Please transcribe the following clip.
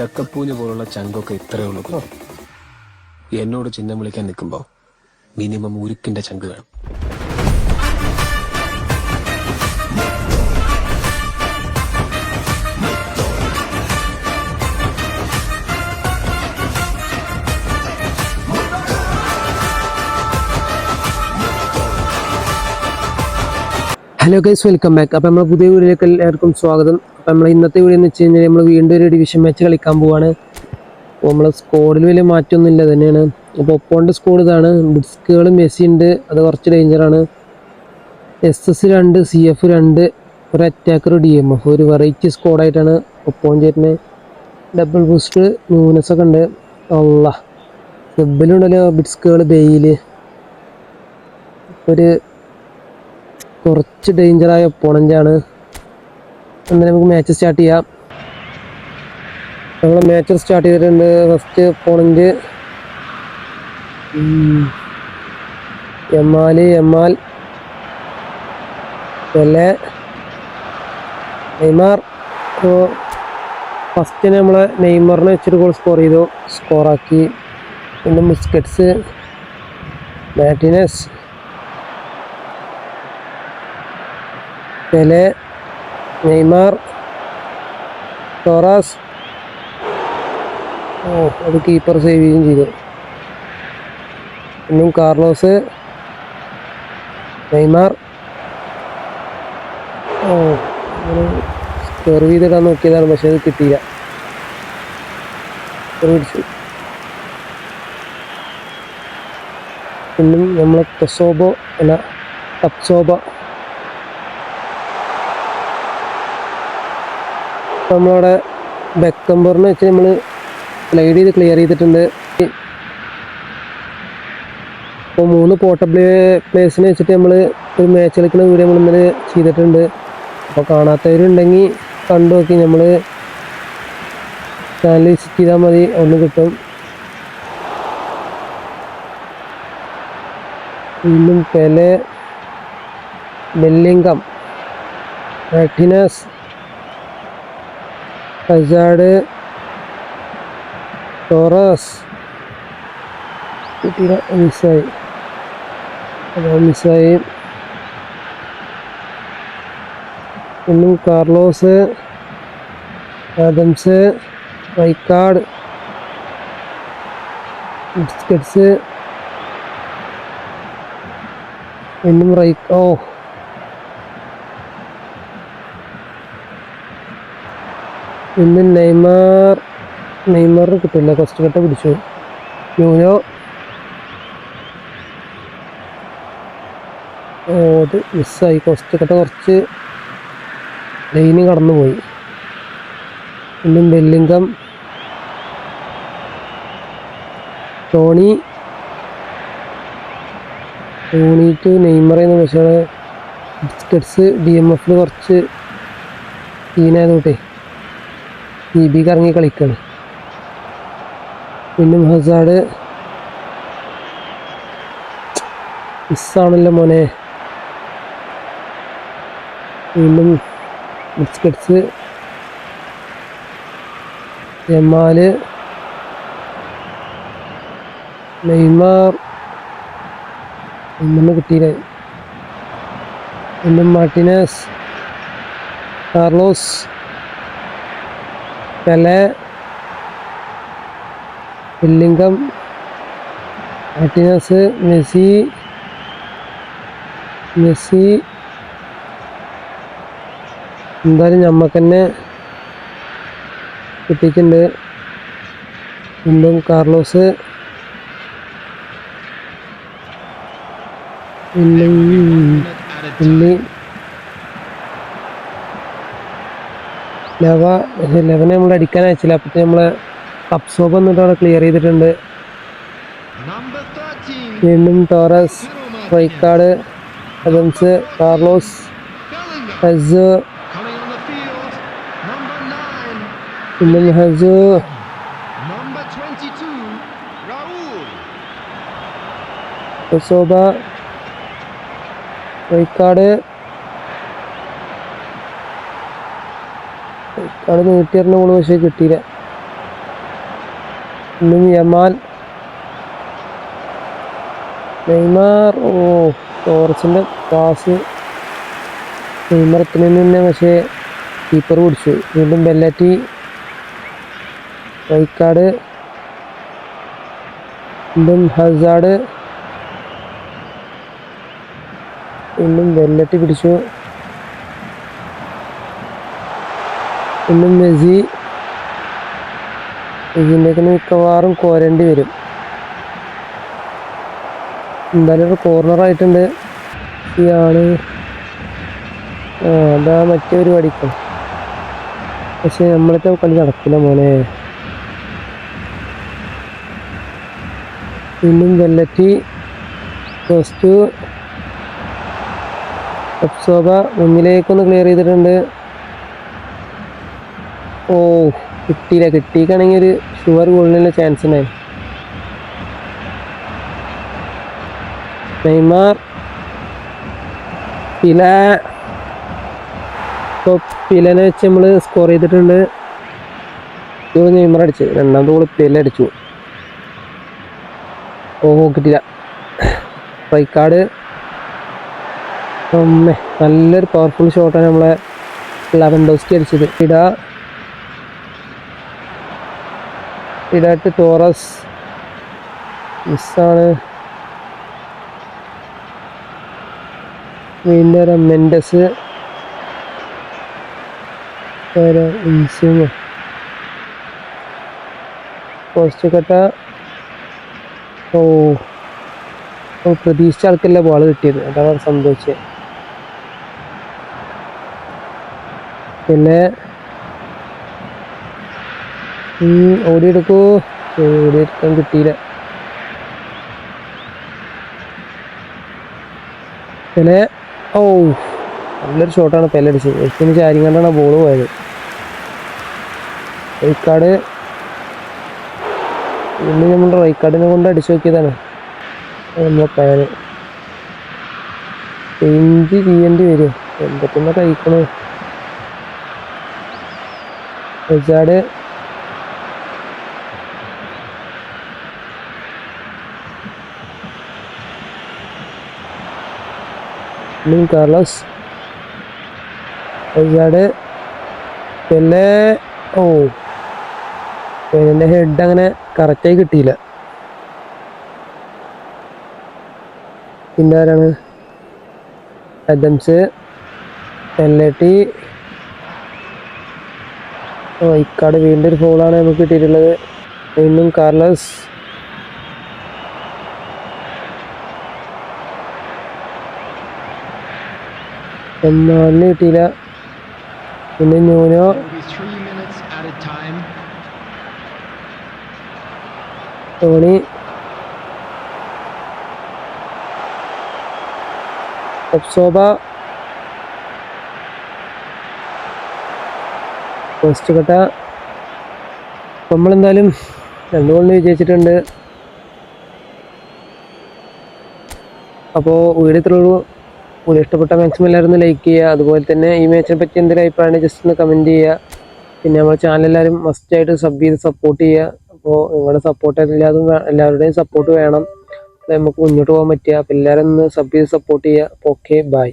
ചക്കപ്പൂഞ്ഞ് പോലുള്ള ചങ്കൊക്കെ ഇത്രയേ ഉള്ളൂ എന്നോട് ചിഹ്നം വിളിക്കാൻ നിൽക്കുമ്പോൾ മിനിമം ഉരുക്കിന്റെ ചങ്ക് വേണം. ഹലോ ഗൈസ് വെൽക്കം ബാക്ക് അപ്പോൾ നമ്മൾ പുതിയ വീഡിയോയിലേക്ക് എല്ലാവർക്കും സ്വാഗതം. അപ്പോൾ നമ്മൾ ഇന്നത്തെ വീഡിയോ എന്ന് വെച്ച് കഴിഞ്ഞാൽ നമ്മൾ വീണ്ടും ഒരു ഡിവിഷൻ മാച്ച് കളിക്കാൻ പോവാണ്. അപ്പോൾ നമ്മൾ സ്കോഡിൽ വലിയ മാറ്റമൊന്നുമില്ല തന്നെയാണ്. അപ്പോൾ ഒപ്പോണ്ട് സ്കോഡ് ഇതാണ്. ബിസ്കുകൾ മെസ്സി ഉണ്ട്. അത് കുറച്ച് ഡേഞ്ചറാണ് എസ് എസ് രണ്ട് സി എഫ് രണ്ട് ഒരു അറ്റാക്കർ ഡി എം എഫ് ഒരു വെറൈറ്റി സ്കോഡായിട്ടാണ് ഒപ്പോൺ ചേട്ടന്. ഡബിൾ ബൂസ്റ്റ് ന്യൂനസ് ഒക്കെ ഉണ്ട്. അല്ല സെബിലുണ്ടല്ലോ ബിസ്കുകൾ ബെയിൽ ഒരു കുറച്ച് ഡേഞ്ചറായ ഒപ്പോണന്റാണ് എന്നാൽ നമുക്ക് മാച്ച് സ്റ്റാർട്ട് ചെയ്യാം. നമ്മൾ മാച്ച് സ്റ്റാർട്ട് ചെയ്തിട്ടുണ്ട്. First opponent Yamal Yamal Pele Neymar. ഇപ്പോൾ ഫസ്റ്റ് നമ്മളെ നെയ്മറിനെ വെച്ചിട്ട് ഗോൾ സ്കോർ ചെയ്തു. സ്കോറാക്കി പിന്നെ ബിസ്ക്കറ്റ്സ് Martinez Pele Neymar Torres oh അത് കീപ്പർ സേവ് ചെയ്യുകയും ചെയ്തു. ഇന്നും കാർലോസ് നെയ്മാർ. ഓ സെർവ് ചെയ്തിടാൻ നോക്കിയതാണ് പക്ഷെ അത് കിട്ടിയില്ല. പിടിച്ചു. പിന്നും നമ്മളെ തൊസോബോ അല്ല ടപ്സോബ നമ്മളവിടെ ബെക്കംബറിന് വെച്ച് നമ്മൾ സ്ലൈഡ് ചെയ്ത് ക്ലിയർ ചെയ്തിട്ടുണ്ട്. ഇപ്പോൾ മൂന്ന് പോർട്ടബിൾ പ്ലേസിനെ വെച്ചിട്ട് നമ്മൾ ഒരു മാച്ച് കളിക്കുന്ന വീഡിയോ നമ്മൾ ഇന്നലെ ചെയ്തിട്ടുണ്ട്. അപ്പോൾ കാണാത്തവരുണ്ടെങ്കിൽ കണ്ടു നോക്കി നമ്മൾ ചാനൽ വിസിറ്റ് ചെയ്താൽ മതി ഒന്ന് കിട്ടും. വീണ്ടും Pele Bellingham Martinez Hazard Torres. കിട്ടിയില്ല മിസ്സായി. അതാ മിസ്സായി. ഇന്നും കാർലോസ് ആദംസ് വൈക്കാട് ബിസ്ക്കറ്റ്സ് ഇന്നും റൈക്ക് ഇന്ന് നെയ്മർ നെയ്മാറിന് കിട്ടില്ല ഫസ്റ്റ് കട്ട പിടിച്ചു. ന്യൂനോ അത് മിസ്സായി. ഫസ്റ്റ് കട്ട കുറച്ച് ലൈന് കടന്നു പോയി ഇന്നും Bellingham Toni Toni to Neymar എന്ന് വെച്ചാൽ ബിസ്ക്കറ്റ്സ് ഡി എം എഫിൽ കുറച്ച് സീനായതുകൊണ്ടേ ബി കറങ്ങി കളിക്കുകയാണ് പിന്നെ ഹസാഡ് മിസ്സാണല്ലോ മോനെ. വീണ്ടും ബിസ്ക്കറ്റ്സ് ജമാൽ. നെയ്മാർ. ഒന്നും കിട്ടിയില്ല. വീണ്ടും Martinez. Carlos. Pele Bellingham Martinez Messi Messi എന്തായാലും ഞമ്മക്ക് തന്നെ കിട്ടിയിട്ടുണ്ട് വീണ്ടും കാർലോസ് പിന്നെ ലവ ലെവനെ നമ്മൾ അടിക്കാൻ അയച്ചില്ല. അപ്പം നമ്മൾ അപ്സോബ് എന്നിട്ട് അവിടെ ക്ലിയർ ചെയ്തിട്ടുണ്ട്. Number 13, വീണ്ടും ടോറസ് റൈക്കാട് അദംസ് കാർലോസ് ഹസു ഹസ് Coming on the field, number 9, വീണ്ടും ഹസ് സോബ 22, റൈക്കാട് റൈക്കാട് നീട്ടിയറിന് ബോൾ പക്ഷേ കിട്ടിയില്ല. ഇന്നും യമാൽ നെയ്മാർ ഓ ടോറസിന്റെ പാസ് നെയ്മറത്തിന് തന്നെ പക്ഷേ കീപ്പർ പിടിച്ചു. വീണ്ടും ബെല്ലാറ്റി വൈക്കാട് വീണ്ടും ഹസാഡ് വീണ്ടും ബെല്ലറ്റി പിടിച്ചു. വീണ്ടും മെസ്സി ഇതിന്റെയൊക്കെ മിക്കവാറും കോരേണ്ടി വരും. എന്തായാലും ഒരു കോർണർ ആയിട്ടുണ്ട്. ആ അതാ മറ്റേ ഒരു പഠിക്കും പക്ഷെ നമ്മളിപ്പോൾ കളി നടക്കില്ല മോനെ. വീണ്ടും വെല്ലറ്റി ഫസ്റ്റ് അപ്സോബ മുന്നിലേക്കൊന്ന് ക്ലിയർ ചെയ്തിട്ടുണ്ട്. ഓ കിട്ടിയില്ല. കിട്ടിയിക്കാണെങ്കിൽ ഒരു ഷുവർ ഗോളിനുള്ള ചാൻസ് ഉണ്ടായി നെയ്മാർ. പില. ഇപ്പോൾ പിലനെ വെച്ച് നമ്മൾ സ്കോർ ചെയ്തിട്ടുണ്ട്. ഗോൾ നെയ്മർ അടിച്ച്. രണ്ടാമത്തെ ഗോൾ പില അടിച്ചു. ഓ കിട്ടില്ല അമ്മേ നല്ലൊരു പവർഫുൾ ഷോട്ടാണ് നമ്മളെ ലെവൻഡോസ്കി അടിച്ചത്. ഇട. ഇടാട്ട് ടോറസ് മിസ്സാണ്. വീണ്ടും മെൻഡസ്. ഇൻസ്യൂമോ പോസ്റ്റ് കട്ട ഓ. പ്രതീക്ഷിച്ച ആൾക്കല്ല ബോൾ കിട്ടിയത്. അതാണ് സന്തോഷിച്ചത് പിന്നെ ഓടിയെടുക്കൂ. ഓടിയെടുക്കാൻ കിട്ടിയില്ല. പിന്നെ ഓ നല്ലൊരു ഷോട്ടാണ് പെല്ലടിച്ചത് എത്തിന് ചാരിയും കണ്ടാണ് ബോൾ പോയത്. റൈക്കാട് ഇന്ന് നമ്മൾ റൈക്കാടിനെ കൊണ്ട് അടിച്ചു നോക്കിയതാണ്. നമ്മളെ പ്ലാന് ചേഞ്ച് ചെയ്യേണ്ടി വരും. എന്തൊക്കെ കഴിക്കണേ റിച്ചാർഡ് Luis Carlos. റിച്ചാർഡ് പിന്നെ ഓ പിന്നെ ഹെഡ് അങ്ങനെ കറക്റ്റായി കിട്ടിയില്ല. പിന്നെ ആരാണ് അദംസ് പെല്ലട്ടി ഇക്കാട് വീണ്ടും ഒരു ഫോളാണ് നമുക്ക് കിട്ടിയിട്ടുള്ളത്. വീണ്ടും കാർലസ് എന്നാലിന് കിട്ടിയില്ല. പിന്നെ ന്യൂനോ. ടോണി. ഫസ്റ്റ് കട്ട. നമ്മളെന്തായാലും രണ്ടു കൊണ്ട് വിജയിച്ചിട്ടുണ്ട്. അപ്പോൾ വീട് ഇത്രയുള്ളൂ വീഡിയോ ഇഷ്ടപ്പെട്ട മാക്സിമം എല്ലാവരും ലൈക്ക് ചെയ്യുക. അതുപോലെ തന്നെ ഈ മാച്ചിനെ പറ്റി എന്തെങ്കിലും അഭിപ്രായം ജസ്റ്റ് ഒന്ന് കമന്റ് ചെയ്യുക. പിന്നെ നമ്മുടെ ചാനൽ എല്ലാവരും മസ്റ്റ് ആയിട്ട് സബ് ചെയ്ത് സപ്പോർട്ട് ചെയ്യുക. അപ്പോൾ നിങ്ങളുടെ സപ്പോർട്ട് എല്ലാതും എല്ലാവരുടെയും സപ്പോർട്ട് വേണം. നമുക്ക് മുന്നോട്ട് പോകാൻ പറ്റുക. അപ്പോൾ എല്ലാവരും ഒന്ന് സബ് ചെയ്ത് സപ്പോർട്ട് ചെയ്യുക. Okay bye